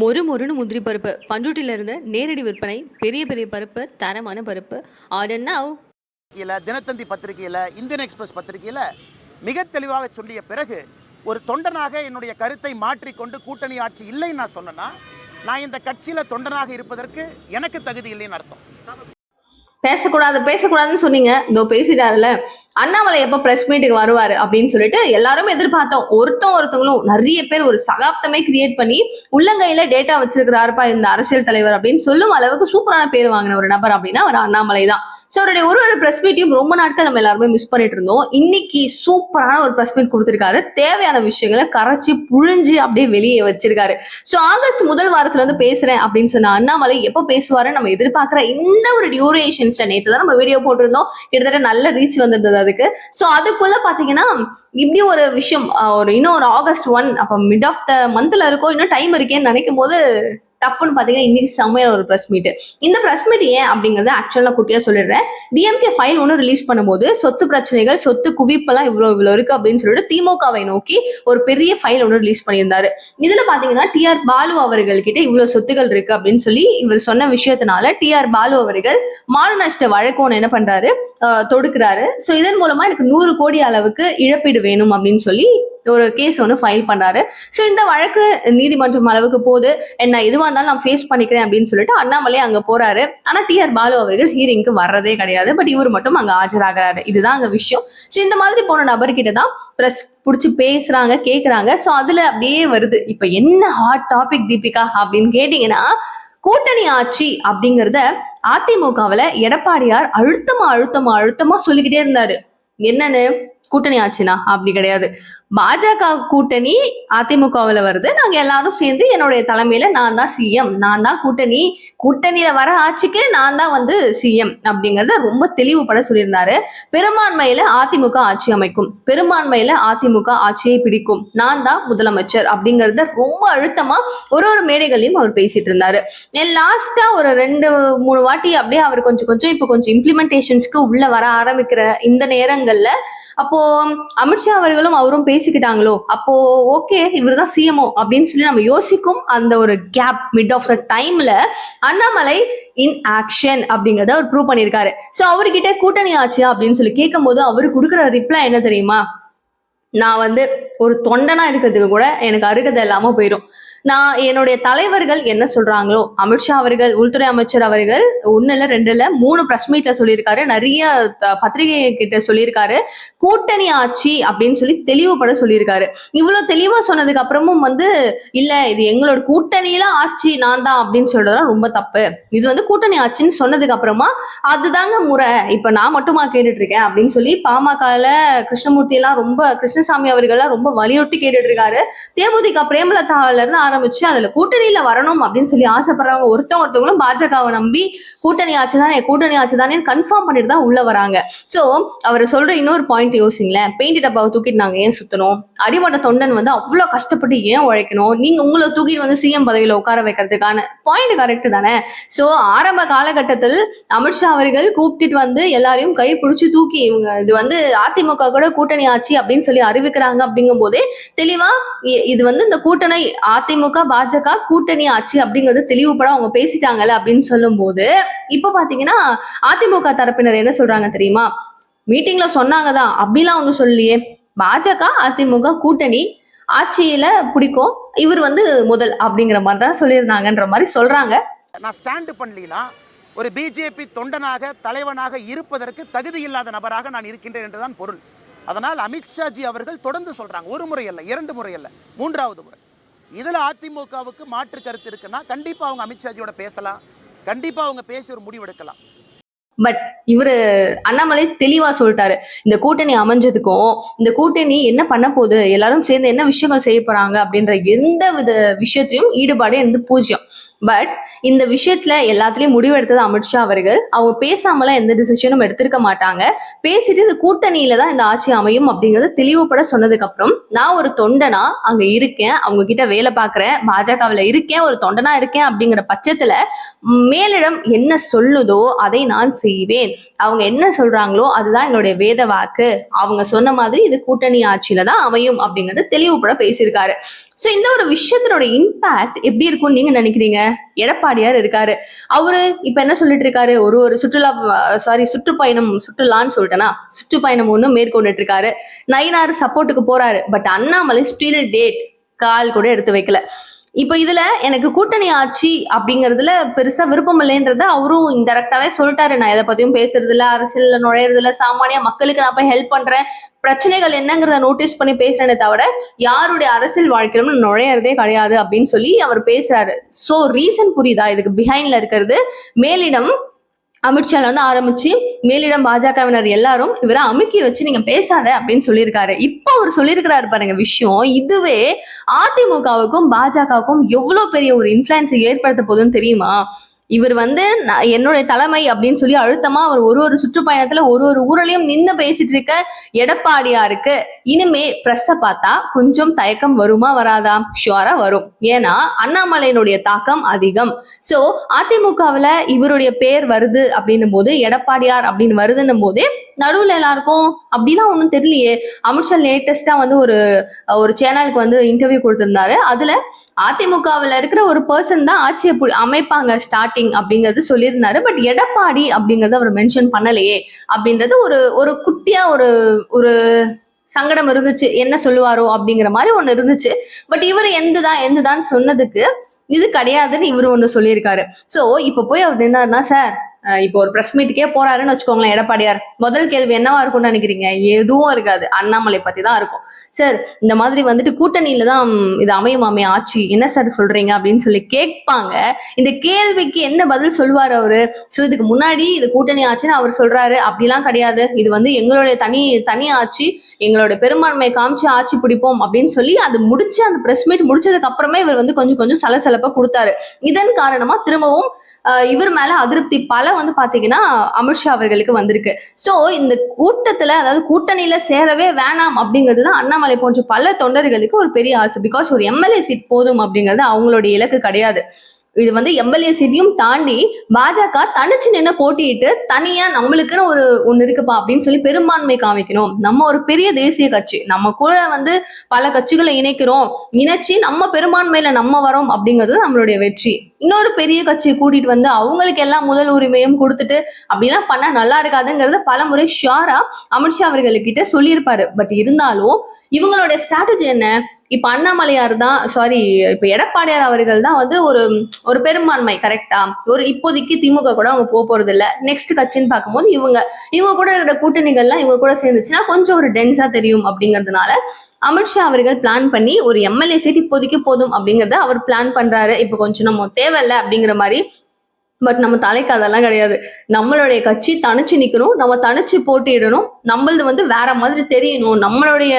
மொறு மொறுன்னு முந்திரி பருப்பு. பண்ருட்டில இருந்து நேரடி விற்பனை பெரிய பெரிய பருப்பு தரமான பருப்பு. ஆர்டர் நவ் பத்திரிகையில் தினத்தந்தி பத்திரிகையில் இந்தியன் எக்ஸ்பிரஸ் பத்திரிகையில் மிக தெளிவாக சொல்லிய பிறகு ஒரு தொண்டனாக என்னுடைய கருத்தை மாற்றிக்கொண்டு கூட்டணி ஆட்சி இல்லைன்னு நான் சொன்னேன்னா நான் இந்த கட்சியில் தொண்டனாக இருப்பதற்கு எனக்கு தகுதி இல்லைன்னு அர்த்தம். பேசக்கூடாது பேசக்கூடாதுன்னு சொன்னீங்க. இதோ பேசிட்டாருல அண்ணாமலை எப்ப பிரஸ் மீட்டுக்கு வருவாரு அப்படின்னு சொல்லிட்டு எல்லாரும் எதிர்பார்த்தோம். ஒருத்தம் ஒருத்தவங்களும் நிறைய பேர் ஒரு சகாப்தமே கிரியேட் பண்ணி உள்ளங்கையில டேட்டா வச்சிருக்கிறாருப்பா இந்த அரசியல் தலைவர் அப்படின்னு சொல்லும் அளவுக்கு சூப்பரான பேர் வாங்கின ஒரு நபர் அப்படின்னா அவர் அண்ணாமலை தான். ஸோ அவருடைய ஒரு ஒரு பிரஸ் மீட்டையும் ரொம்ப நாட்கள் நம்ம எல்லாருமே மிஸ் பண்ணிட்டு இருந்தோம். இன்னைக்கு சூப்பரான ஒரு பிரஸ் மீட் கொடுத்திருக்காரு. தேவையான விஷயங்களை கரைச்சி புழிஞ்சு அப்படியே வெளியே வச்சிருக்காரு. ஸோ ஆகஸ்ட் முதல் வாரத்துல இருந்து பேசுறேன் அப்படின்னு சொன்ன அண்ணாமலை எப்போ பேசுவாரு நம்ம எதிர்பார்க்குற இந்த ஒரு டியூரேஷன்ஸ்ல நேற்று தான் நம்ம வீடியோ போட்டிருந்தோம். கிட்டத்தட்ட நல்ல ரீச் வந்திருந்தது இருக்கு. ஸோ அதுக்குள்ள பாத்தீங்கன்னா இப்படி ஒரு விஷயம் ஒரு இன்னும் ஒரு ஆகஸ்ட் ஒன் அப்போ மிட் ஆஃப் த மந்த்ல இருக்கோ இன்னும் டைம் இருக்கேன்னு நினைக்கும் போது டப்புன்னு பாத்தீங்கன்னா இன்னைக்கு செம்மையான ஒரு ப்ரெஸ் மீட் இந்த ப்ரெஸ் மீட் ஏன் அப்படிங்கறத ஆக்சுவலா குட்டியா சொல்லிடுறேன். டிஎம்கே ஃபைல் ஒன்று ரிலீஸ் பண்ணும்போது சொத்து பிரச்சனைகள் சொத்து குவிப்பெல்லாம் இவ்வளோ இவ்வளோ இருக்கு அப்படின்னு சொல்லிட்டு திமுகவை நோக்கி ஒரு பெரிய ஃபைல் ஒன்று ரிலீஸ் பண்ணியிருந்தாரு. இதுல பாத்தீங்கன்னா டிஆர் பாலு அவர்கள் கிட்ட இவ்வளவு சொத்துகள் இருக்கு அப்படின்னு சொல்லி இவர் சொன்ன விஷயத்தினால டிஆர் பாலு அவர்கள் மான நஷ்ட வழக்கு ஒன்று என்ன பண்றாரு? தொடுக்கிறாரு. ஸோ இதன் மூலமா எனக்கு நூறு கோடி அளவுக்கு இழப்பீடு வேணும் அப்படின்னு சொல்லி ஒரு கேஸ் ஒன்று ஃபைல் பண்ணாரு ஸோ இந்த வழக்கு நீதிமன்றம் அளவுக்கு போகுது. என்ன எதுவாக இருந்தாலும் நான் ஃபேஸ் பண்ணிக்கிறேன் அப்படின்னு சொல்லிட்டு அண்ணாமலை அங்கே போறாரு. ஆனா டிஆர் பாலு அவர்கள் ஹீரிங்க்கு வர்றதே கிடையாது. பட் இவர் மட்டும் அங்கே ஆஜராகிறாரு. இதுதான் அங்கே விஷயம். ஸோ இந்த மாதிரி போன நபர்கிட்ட தான் ப்ரெஸ் பிடிச்சி பேசுறாங்க கேட்குறாங்க ஸோ அதுல அப்படியே வருது. இப்போ என்ன ஹாட் டாபிக் தீபிகா அப்படின்னு கேட்டீங்கன்னா கூட்டணி ஆட்சி அப்படிங்கிறத அதிமுகவில் எடப்பாடியார் அழுத்தமா அழுத்தமா அழுத்தமா சொல்லிக்கிட்டே இருந்தாரு. என்னன்னு? கூட்டணி ஆச்சுனா அப்படி கிடையாது. பாஜக கூட்டணி அதிமுகவில் வருது. நாங்க எல்லாரும் சேர்ந்து என்னுடைய தலைமையில நான் தான் சிஎம் நான் தான் கூட்டணி. கூட்டணியில வர ஆட்சிக்கு நான் தான் வந்து சிஎம் அப்படிங்கறத ரொம்ப தெளிவுபட சொல்லியிருந்தாரு. பெரும்பான்மையில அதிமுக ஆட்சி அமைக்கும். பெரும்பான்மையில அதிமுக ஆட்சியை பிடிக்கும். நான் தான் முதலமைச்சர் அப்படிங்கறத ரொம்ப அழுத்தமா ஒரு ஒரு மேடைகளையும் அவர் பேசிட்டு இருந்தாரு. லாஸ்டா ஒரு ரெண்டு மூணு வாட்டி அப்படியே அவர் கொஞ்சம் கொஞ்சம் இப்போ கொஞ்சம் இம்ப்ளிமெண்டேஷன்ஸ்க்கு உள்ள வர ஆரம்பிக்கிற இந்த நேரங்கள்ல அப்போ அமித்ஷா அவர்களும் அவரும் பேசிக்கிட்டாங்களோ? அப்போ ஓகே இவர் தான் சிஎம்ஓ அப்படின்னு சொல்லி நம்ம யோசிக்கும் அந்த ஒரு கேப் மிட் ஆஃப் த டைம்ல அண்ணாமலை இன் ஆக்ஷன் அப்படிங்கறத அவர் ப்ரூவ் பண்ணியிருக்காரு. ஸோ அவர்கிட்ட கூட்டணி ஆச்சு அப்படின்னு சொல்லி கேட்கும்போது அவர் கொடுக்குற ரிப்ளை என்ன தெரியுமா? நான் வந்து ஒரு தொண்டனா இருக்கிறதுக்கு கூட எனக்கு அருகதை இல்லாம போயிடும் நான் என்னுடைய தலைவர்கள் என்ன சொல்றாங்களோ அமித்ஷா அவர்கள் உள்துறை அமைச்சர் அவர்கள் ஒன்னு இல்ல ரெண்டு இல்ல மூணு பிரஸ் மீட்ல சொல்லியிருக்காரு. நிறைய பத்திரிகை கிட்ட சொல்லியிருக்காரு. கூட்டணி ஆட்சி அப்படின்னு சொல்லி தெளிவுபட சொல்லியிருக்காரு. இவ்வளவு தெளிவா சொன்னதுக்கு அப்புறமும் வந்து இல்ல இது எங்களோட கூட்டணியில ஆட்சி நான் தான் அப்படின்னு சொல்றதுலாம் ரொம்ப தப்பு. இது வந்து கூட்டணி ஆட்சின்னு சொன்னதுக்கு அப்புறமா அதுதாங்க முறை. இப்ப நான் மட்டுமா கேட்டுட்டு இருக்கேன் அப்படின்னு சொல்லி பாமகல கிருஷ்ணமூர்த்தி எல்லாம் ரொம்ப கிருஷ்ணசாமி அவர்கள்லாம் ரொம்ப வலியுறுத்தி கேட்டுட்டு இருக்காரு தேமுதிக பிரேமலதாவில இருந்து ஆரம்பிச்சு அதுல கூட்டணியில வரணும் அப்படின்னு சொல்லி ஆசைப்படுறவங்க ஒருத்தவங்க ஒருத்தவங்களும் பாஜகவை நம்பி கூட்டணி ஆட்சி தானே கூட்டணி ஆட்சி தானே கன்ஃபார்ம் பண்ணிட்டு தான் உள்ள வராங்க. ஸோ அவர் சொல்ற இன்னொரு பாயிண்ட் யோசிங்களேன். பெயிண்ட் டப்பாவை தூக்கிட்டு நாங்க ஏன் சுத்தணும்? அடிமட்ட தொண்டன் வந்து அவ்வளோ கஷ்டப்பட்டு ஏன் உழைக்கணும்? நீங்க உங்களை தூக்கிட்டு வந்து சிஎம் பதவியில் உட்கார வைக்கிறதுக்கான பாயிண்ட் கரெக்ட் தானே? ஸோ ஆரம்ப காலகட்டத்தில் அமித்ஷா அவர்கள் கூப்பிட்டுட்டு வந்து எல்லாரையும் கை பிடிச்சி தூக்கி இவங்க இது வந்து அதிமுக கூட கூட்டணி ஆட்சி அப்படின்னு சொல்லி அறிவிக்கிறாங்க அப்படிங்கும் போதே தெளிவா இ- இது வந்து இந்த கூட்டணி அதிமுக பாஜக கூட்டணி ஆட்சி அப்படிங்கறது தெளிவுபட அவங்க பேசிட்டாங்கல்ல அப்படின்னு சொல்லும் போது இப்ப பாத்தீங்கன்னா அதிமுக தரப்பினர் என்ன சொல்றாங்க தெரியுமா? மீட்டிங்ல சொன்னாங்க தான் அப்படிலாம் ஒன்றும் சொல்லலையே. பாஜக அதிமுக கூட்டணி ஆட்சியில பிடிக்கும். இவர் வந்து முதல் அப்படிங்கிற மாதிரி தான் சொல்லியிருந்தாங்கன்ற மாதிரி சொல்றாங்க. நான் ஸ்டாண்டு பண்ணலாம் ஒரு பிஜேபி தொண்டனாக தலைவனாக இருப்பதற்கு தகுதி இல்லாத நபராக நான் இருக்கின்றேன் என்றுதான் பொருள். அதனால் அமித்ஷாஜி அவர்கள் தொடர்ந்து சொல்றாங்க. ஒரு முறை அல்ல இரண்டு முறை அல்ல மூன்றாவது முறை. இதுல அதிமுகவுக்கு மாற்று கருத்து இருக்குன்னா கண்டிப்பா அவங்க அமித்ஷாஜியோட பேசலாம். கண்டிப்பா அவங்க பேசி ஒரு முடிவெடுக்கலாம் பட் இவரு அண்ணாமலை தெளிவா சொல்லிட்டாரு. இந்த கூட்டணி அமைஞ்சதுக்கும் இந்த கூட்டணி என்ன பண்ண போகுது எல்லாரும் சேர்ந்து என்ன விஷயங்கள் செய்ய போறாங்க அப்படின்ற எந்த வித விஷயத்திலையும் ஈடுபாடு இருந்து பூஜ்யம் பட் இந்த விஷயத்துல எல்லாத்துலயும் முடிவெடுத்தது அமித்ஷா அவர்கள். அவங்க பேசாமலாம் எந்த டிசிஷனும் எடுத்திருக்க மாட்டாங்க. பேசிட்டு இந்த கூட்டணியில தான் இந்த ஆட்சி அமையும் அப்படிங்கறது தெளிவுபட சொன்னதுக்கு அப்புறம் நான் ஒரு தொண்டனா அங்க இருக்கேன் அவங்க கிட்ட வேலை பாக்குறேன் பாஜகவில் இருக்கேன் ஒரு தொண்டனா இருக்கேன் அப்படிங்கிற பட்சத்துல மேலிடம் என்ன சொல்லுதோ அதை நான் செய்வேன். அவங்க என்ன சொல்றாங்களோ அதுதான் என்னுடைய வேத வாக்கு. அவங்க சொன்ன மாதிரி இது கூட்டணி ஆட்சியில தான் அமையும் அப்படிங்கறத தெளிவுபட பேசியிருக்காரு. ஸோ இந்த ஒரு விஷயத்தினோட இம்பாக்ட் எப்படி இருக்கும்னு நீங்க நினைக்கிறீங்க? எடப்பாடியார் இருக்காரு. அவரு இப்ப என்ன சொல்லிட்டு இருக்காரு? ஒரு ஒரு சுற்றுலா சாரி சுற்றுப்பயணம் சுற்றுலான்னு சொல்லிட்டேனா? சுற்றுப்பயணம் ஒன்று மேற்கொண்டுட்டு இருக்காரு நயினார் சப்போர்ட்டுக்கு போறாரு. But Annamalai still date call கூட எடுத்து வைக்கல. இப்போ இதுல எனக்கு கூட்டணி ஆட்சி அப்படிங்கறதுல பெருசா விருப்பம் இல்லைன்றத அவரும் இன்டெரக்டாவே சொல்லிட்டாரு. நான் எதை பத்தியும் பேசுறது இல்ல அரசியல்ல நுழையறது இல்ல சாமானிய மக்களுக்கு நான் போய் ஹெல்ப் பண்றேன். பிரச்சனைகள் என்னங்கிறத நோட்டீஸ் பண்ணி பேசுறேனே தவிர யாருடைய அரசியல் வாழ்க்கையிலும் நான் நுழையிறதே கிடையாது அப்படின்னு சொல்லி அவர் பேசுறாரு. சோ ரீசன் புரியுதா? இதுக்கு பிஹைண்ட்ல இருக்கிறது மேலிடம் அமித்ஷால வந்து ஆரம்பிச்சு மேலிடம் பாஜகவினர் எல்லாரும் இவரை அமுக்கி வச்சு நீங்க பேசாத அப்படின்னு சொல்லியிருக்காரு. இப்போ அவர் சொல்லியிருக்கிறாரு பாருங்க விஷயம் இதுவே அதிமுகவுக்கும் பாஜகவுக்கும் எவ்வளவு பெரிய ஒரு இன்ஃபுளுன்ஸை ஏற்படுத்த போகுதுன்னு தெரியுமா? இவர் வந்து நான் என்னுடைய தலைமை அப்படின்னு சொல்லி அழுத்தமா அவர் ஒரு ஒரு சுற்றுப்பயணத்துல ஒரு ஒரு ஊரலையும் நின்று பேசிட்டு இருக்க எடப்பாடியாருக்கு இனிமே பிரஸ்ஸ பார்த்தா கொஞ்சம் தயக்கம் வருமா வராதா? ஷுவரா வரும். ஏன்னா அண்ணாமலையினுடைய தாக்கம் அதிகம். சோ அதிமுகவுல இவருடைய பேர் வருது அப்படின்னும் போது எடப்பாடியார் அப்படின்னு வருதுன்னும் போதே நடுவுல எல்லாருக்கும் அப்படிலாம் ஒன்றும் தெரியலையே. அமித்ஷா லேட்டஸ்டா வந்து ஒரு ஒரு சேனலுக்கு வந்து இன்டர்வியூ கொடுத்திருந்தாரு. அதுல அதிமுகவில் இருக்கிற ஒரு பர்சன் தான் ஆட்சியை பு- அமைப்பாங்க ஸ்டார்டிங் அப்படிங்கிறது சொல்லியிருந்தாரு. பட் எடப்பாடி அப்படிங்கறத அவர் மென்ஷன் பண்ணலையே. அப்படின்றது ஒரு ஒரு குட்டியா ஒரு ஒரு சங்கடம் இருந்துச்சு. என்ன சொல்லுவாரோ அப்படிங்கிற மாதிரி ஒன்று இருந்துச்சு. பட் இவர் எந்துதான் எந்துதான் சொன்னதுக்கு இது கிடையாதுன்னு இவர் ஒன்று சொல்லியிருக்காரு. சோ இப்போ போய் அவர் என்னன்னா சார் இப்போ ஒரு பிரஸ் மீட்டுக்கே போறாருன்னு வச்சுக்கோங்களேன் எடப்பாடியார். முதல் கேள்வி என்னவா இருக்கும்னு நினைக்கிறீங்க? எதுவும் இருக்காது. அண்ணாமலை பத்தி தான் இருக்கும். சார் இந்த மாதிரி வந்துட்டு கூட்டணியில தான் இது அமையுமாமே ஆட்சி என்ன சார் சொல்றீங்க அப்படின்னு சொல்லி கேட்பாங்க. இந்த கேள்விக்கு என்ன பதில் சொல்வார் அவரு? சோ இதுக்கு முன்னாடி இது கூட்டணி ஆச்சுன்னு அவர் சொல்றாரு. அப்படிலாம் கிடையாது. இது வந்து எங்களுடைய தனி தனி ஆட்சி. எங்களோட பெரும்பான்மையை காமிச்சு ஆட்சி பிடிப்போம் அப்படின்னு சொல்லி அது முடிச்சு அந்த பிரஸ் மீட் முடிச்சதுக்கு அப்புறமே இவர் வந்து கொஞ்சம் கொஞ்சம் சலசலப்பா கொடுத்தாரு. இதன் காரணமா திரும்பவும் இவர் மேல அதிருப்தி பல வந்து பாத்தீங்கன்னா அமித்ஷா அவர்களுக்கு வந்திருக்கு. சோ இந்த கூட்டத்துல அதாவது கூட்டணியில சேரவே வேணாம் அப்படிங்கிறது தான் அண்ணாமலை போன்ற பல தொண்டர்களுக்கு ஒரு பெரிய ஆசை. பிகாஸ் ஒரு எம்எல்ஏ சீட் போதும் அப்படிங்கிறது அவங்களுடைய இலக்கு கிடையாது. இது வந்து எம்எல்ஏ சீட்டையும் தாண்டி பாஜக தனிச்சு நின்று போட்டியிட்டு தனியா நம்மளுக்குன்னு ஒரு ஒண்ணு இருக்குப்பா அப்படின்னு சொல்லி பெரும்பான்மை காமிக்கணும். நம்ம ஒரு பெரிய தேசிய கட்சி. நம்ம கூட வந்து பல கட்சிகளை இணைக்கிறோம். இணைச்சு நம்ம பெரும்பான்மையில நம்ம வரோம் அப்படிங்கிறது நம்மளுடைய வெற்றி. இன்னொரு பெரிய கட்சியை கூட்டிட்டு வந்து அவங்களுக்கு எல்லா முதல் உரிமையும் கொடுத்துட்டு அப்படிலாம் பண்ணா நல்லா இருக்காதுங்கிறத பல முறை ஷியாரா அமித்ஷா அவர்களுக்கிட்ட சொல்லியிருப்பாரு. பட் இருந்தாலும் இவங்களுடைய ஸ்ட்ராட்டஜி என்ன? இப்ப அண்ணாமலையார் தான் சாரி இப்ப எடப்பாடியார் அவர்கள் தான் வந்து ஒரு ஒரு பெரும்பான்மை கரெக்டா ஒரு இப்போதைக்கு திமுக கூட அவங்க போக போறது இல்ல நெக்ஸ்ட் கட்சின்னு பார்க்கும்போது இவங்க இவங்க கூட இருக்கிற கூட்டணிகள்லாம் இவங்க கூட சேர்ந்துச்சுன்னா கொஞ்சம் ஒரு டென்ஸா தெரியும் அப்படிங்கிறதுனால அமித்ஷா அவர்கள் பிளான் பண்ணி ஒரு எம்எல்ஏ சீட் இப்போதைக்கு போதும் அப்படிங்கறத அவர் பிளான் பண்றாரு. இப்ப கொஞ்சம் நம்ம தேவையில்ல அப்படிங்கிற மாதிரி பட் நம்ம தலைக்கு அதெல்லாம் கிடையாது. நம்மளுடைய கட்சி தனிச்சு நிக்கணும் நம்ம தனிச்சு போட்டியிடணும். நம்மளது வந்து வேற மாதிரி தெரியணும். நம்மளுடைய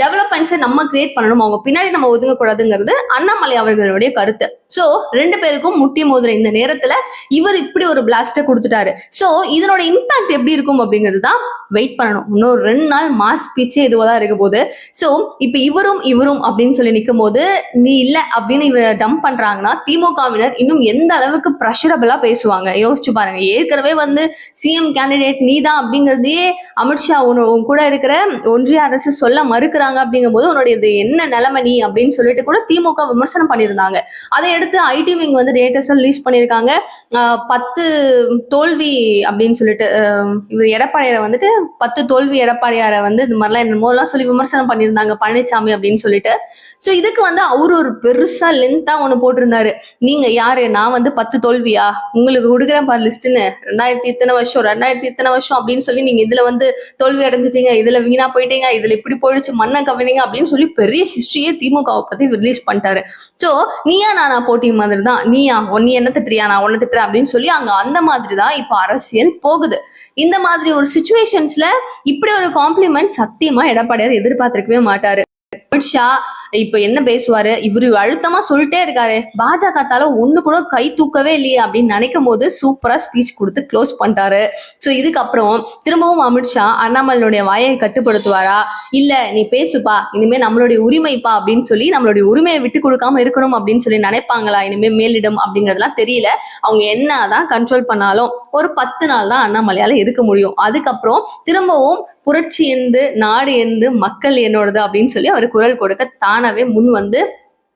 டெவலப்மெண்ட்ஸை நம்ம கிரியேட் பண்ணணும். அவங்க பின்னாடி நம்ம ஒதுங்கக்கூடாதுங்கிறது அண்ணாமலை அவர்களுடைய கருத்து. சோ ரெண்டு பேருக்கும் முட்டி மோதுற இந்த நேரத்துல இவர் இப்படி ஒரு பிளாஸ்ட கொடுத்துட்டாரு. சோ இதனோட இம்பாக்ட் எப்படி இருக்கும் அப்படிங்கிறது தான் வெயிட் பண்ணணும். இன்னொரு ரெண்டு நாள் மாஸ் பீச்சே இதுவாக தான் இருக்க போது சோ இப்ப இவரும் இவரும் அப்படின்னு சொல்லி நிற்கும் போது நீ இல்ல அப்படின்னு இவர் டம்ப் பண்றாங்கன்னா திமுகவினர் இன்னும் எந்த அளவுக்கு ப்ரெஷரபிளா பேசுவாங்க? யோசிச்சு பாருங்க. ஏற்கனவே வந்து சிஎம் கேண்டிடேட் நீ தான் அப்படிங்கிறதையே அமித்ஷா உன் கூட இருக்கிற ஒன்றிய அரசு சொல்ல மறுக்கிற மறுக்கிறாங்க அப்படிங்கும்போது உன்னுடைய இது என்ன நிலைமை நீ அப்படின்னு சொல்லிட்டு கூட திமுக விமர்சனம் பண்ணியிருந்தாங்க. அதை எடுத்து ஐடி விங் வந்து லேட்டஸ்டாக ரிலீஸ் பண்ணியிருக்காங்க. பத்து தோல்வி அப்படின்னு சொல்லிட்டு இவர் எடப்பாடியாரை வந்துட்டு பத்து தோல்வி எடப்பாடியாரை வந்து இது மாதிரிலாம் என்னமோலாம் சொல்லி விமர்சனம் பண்ணியிருந்தாங்க பழனிசாமி அப்படின்னு சொல்லிட்டு. ஸோ இதுக்கு வந்து அவர் ஒரு பெருசா லென்த்தா ஒன்று போட்டிருந்தாரு. நீங்க யாரு? நான் வந்து பத்து தோல்வியா? உங்களுக்கு கொடுக்குறேன் பாரு லிஸ்ட்டுன்னு ரெண்டாயிரத்தி இத்தனை வருஷம் ரெண்டாயிரத்தி இத்தனை வருஷம் அப்படின்னு சொல்லி நீங்க இதுல வந்து தோல்வி அடைஞ்சிட்டீங்க இதுல வீணா போயிட்டீங்க இதுல இப்படி போயிடுச்சு மண் கவனிங்க அப்படின்னு சொல்லி பெரிய ஹிஸ்டரியே திமுகவை பத்தி ரிலீஸ் பண்ணிட்டாரு. சோ நீயா நானா போட்டி மாதிரி தான் நீயா நீ என்ன திட்டுறியா நான் ஒன்னு திட்டுறேன் அப்படின்னு சொல்லி அங்க அந்த மாதிரி தான் இப்போ அரசியல் போகுது. இந்த மாதிரி ஒரு சுச்சுவேஷன்ஸ்ல இப்படி ஒரு காம்ப்ளிமெண்ட் சத்தியமா எடப்பாடியார் எதிர்பார்த்திருக்கவே மாட்டாரு. அமித்ஷா இப்ப என்ன பேசுவாரு? இவரு அழுத்தமா சொல்லிட்டே இருக்காரு. பாஜக தால ஒண்ணு கூட கை தூக்கவே இல்லையே அப்படின்னு நினைக்கும் போது சூப்பரா ஸ்பீச் கொடுத்து க்ளோஸ் பண்ணிட்டாரு. சோ இதுக்கப்புறம் திரும்பவும் அமித்ஷா அண்ணாமலையுடைய வாயை கட்டுப்படுத்துவாரா? இல்ல நீ பேசுப்பா. இனிமே நம்மளுடைய உரிமைப்பா அப்படின்னு சொல்லி நம்மளுடைய உரிமையை விட்டு கொடுக்காம இருக்கணும் அப்படின்னு சொல்லி நினைப்பாங்களா? இனிமே மேலிடம் அப்படிங்கறதெல்லாம் தெரியல. அவங்க என்னதான் கண்ட்ரோல் பண்ணாலும் ஒரு பத்து நாள் தான் அண்ணாமலையால இருக்க முடியும். அதுக்கப்புறம் திரும்பவும் புரட்சி எந்து நாடு எந்து மக்கள் என்னோடது அப்படின்னு சொல்லி அவர் குரல் கொடுக்க தானாவே முன் வந்து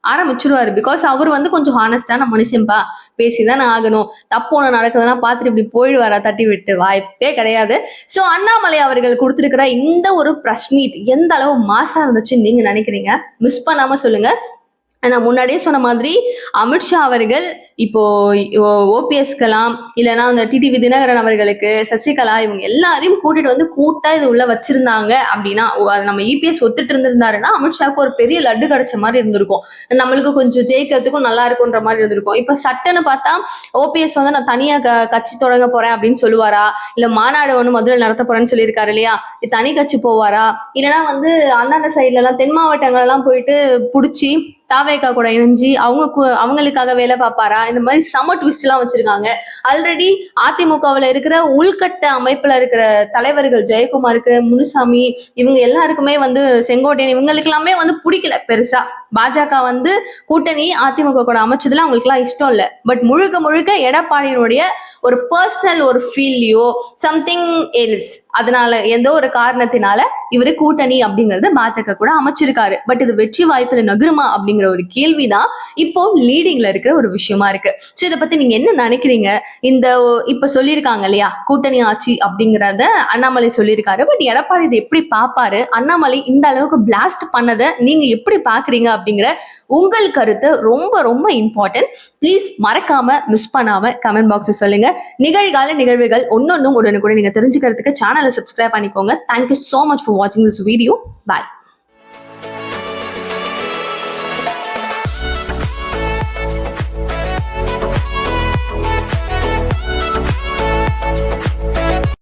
ஆரம்பிச்சிருவாரு. பிகாஸ் அவர் வந்து கொஞ்சம் ஹானஸ்டான மனுஷன்பா பேசிதானே ஆகணும். தப்பு ஒன்று நடக்குதுன்னா பார்த்துட்டு இப்படி போயிடுவாரா? தட்டி விட்டு வாய்ப்பே கிடையாது. ஸோ அண்ணாமலை அவர்கள் கொடுத்திருக்கிற இந்த ஒரு ப்ரெஸ் மீட் எந்த அளவு மாசா இருந்துச்சுன்னு நீங்க நினைக்கிறீங்க? மிஸ் பண்ணாம சொல்லுங்க. நான் முன்னாடியே சொன்ன மாதிரி அமித்ஷா அவர்கள் இப்போ ஓபிஎஸ்க்கெல்லாம் இல்லைன்னா அந்த டிடிவி தினகரன் அவர்களுக்கு சசிகலா இவங்க எல்லாரையும் கூட்டிட்டு வந்து கூட்டா இது உள்ள வச்சிருந்தாங்க அப்படின்னா அது நம்ம இபிஎஸ் ஒத்துட்டு இருந்திருந்தாருன்னா அமித்ஷாவுக்கு ஒரு பெரிய லட்டு கிடைச்ச மாதிரி இருந்திருக்கும். நம்மளுக்கு கொஞ்சம் ஜெயிக்கிறதுக்கும் நல்லா இருக்கும்ன்ற மாதிரி இருந்திருக்கும். இப்ப சட்டன்னு பார்த்தா ஓபிஎஸ் வந்து நான் தனியா க- கட்சி தொடங்க போறேன் அப்படின்னு சொல்லுவாரா? இல்ல மாநாடு ஒண்ணு மதுரை நடத்த போறேன்னு சொல்லியிருக்காரு இல்லையா? இது தனி கட்சி போவாரா? இல்லைன்னா வந்து அந்தாண்ட சைட்ல எல்லாம் தென் மாவட்டங்கள் எல்லாம் போயிட்டு பிடிச்சி தாவேக்கா கூட இணைஞ்சு அவங்க கு- அவங்களுக்காக வேலை பார்ப்பாரா? இந்த மாதிரி சம ட்விஸ்ட் எல்லாம் வச்சிருக்காங்க. ஆல்ரெடி அதிமுகவுல இருக்கிற உள்கட்ட அமைப்புல இருக்கிற தலைவர்கள் ஜெயக்குமாருக்கு முனுசாமி இவங்க எல்லாருக்குமே வந்து செங்கோட்டையன் இவங்களுக்கு எல்லாமே வந்து பிடிக்கல பெருசா. பாஜக வந்து கூட்டணி அதிமுக கூட அமைச்சதுல அவங்களுக்கு எல்லாம் இஷ்டம் இல்ல. பட் முழுக்க முழுக்க எடப்பாடியினுடைய ஒரு பர்சனல் ஒரு ஃபீல்லையோ சம்திங் எல்ஸ் அதனால எந்த ஒரு காரணத்தினால இவரு கூட்டணி அப்படிங்கறது பாஜக கூட அமைச்சிருக்காரு. பட் இது வெற்றி வாய்ப்புல நகருமா அப்படிங்கிற ஒரு கேள்விதான் இப்போ லீடிங்ல இருக்கிற ஒரு விஷயமா இருக்கு. சோ இதை பத்தி நீங்க என்ன நினைக்கிறீங்க? இந்த இப்ப சொல்லியிருக்காங்க இல்லையா கூட்டணி ஆட்சி அப்படிங்கறத அண்ணாமலை சொல்லியிருக்காரு. பட் எடப்பாடி இதை எப்படி பாப்பாரு அண்ணாமலை இந்த அளவுக்கு பிளாஸ்ட் பண்ணதை நீங்க எப்படி பாக்குறீங்க அப்படிங்கிற உங்கள் கருத்து ரொம்ப ரொம்ப இம்பார்ட்டன்ட் ப்ளீஸ் மறக்காம மிஸ் பண்ணாம கமெண்ட் பாக்ஸ் சொல்லுங்க. நிகழ்கால நிகழ்வுகள் ஒன்னொன்னும் உடனுக்குடன் நீங்க தெரிஞ்சுக்கிறதுக்கு சேனலை சப்ஸ்கிரைப் பண்ணிக்கோங்க. Thank you so much for வாட்சிங் திஸ் வீடியோ பாய்